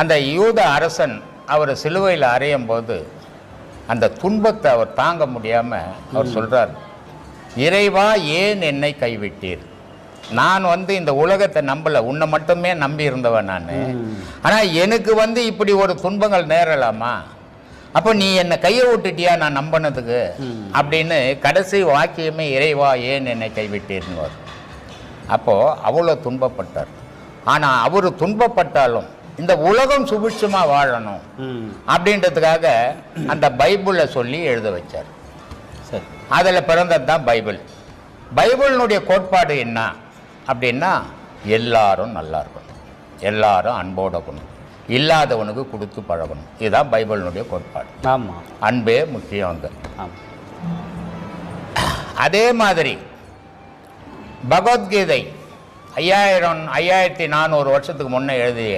அந்த யூத அரசன் அவர் சிலுவையில் அறையும் போது அந்த துன்பத்தை அவர் தாங்க முடியாமல் அவர் சொல்றார் இறைவா ஏன் என்னை கைவிட்டீர்? நான் வந்து இந்த உலகத்தை நம்பல உன்னை மட்டுமே நம்பி இருந்தவன் நான். ஆனால் எனக்கு வந்து இப்படி ஒரு துன்பங்கள் நேரலாமா? அப்போ நீ என்னை கையை விட்டுட்டியா நான் நம்பினதுக்கு? அப்படின்னு கடைசி வாக்கியமே இறைவா ஏன் என்னை கைவிட்டீர்னு அப்போது அவ்வளோ துன்பப்பட்டார். ஆனால் அவர் துன்பப்பட்டாலும் இந்த உலகம் சுபிட்சமாக வாழணும் அப்படின்றதுக்காக அந்த பைபிளை சொல்லி எழுத வச்சார். சரி. அதில் பிறந்தது தான் பைபிள். பைபிளினுடைய கோட்பாடு என்ன அப்படின்னா எல்லாரும் நல்லா இருக்கணும். எல்லாரும் அன்போட இருக்கணும். இல்லாதவனுக்கு கொடுத்து பழகணும். இதுதான் பைபிளினுடைய கோட்பாடு. ஆமாம் அன்பே முக்கியம் அங்கே. அதே மாதிரி பகவத்கீதை ஐயாயிரம் ஐயாயிரத்தி நானூறு வருஷத்துக்கு முன்னே எழுதிய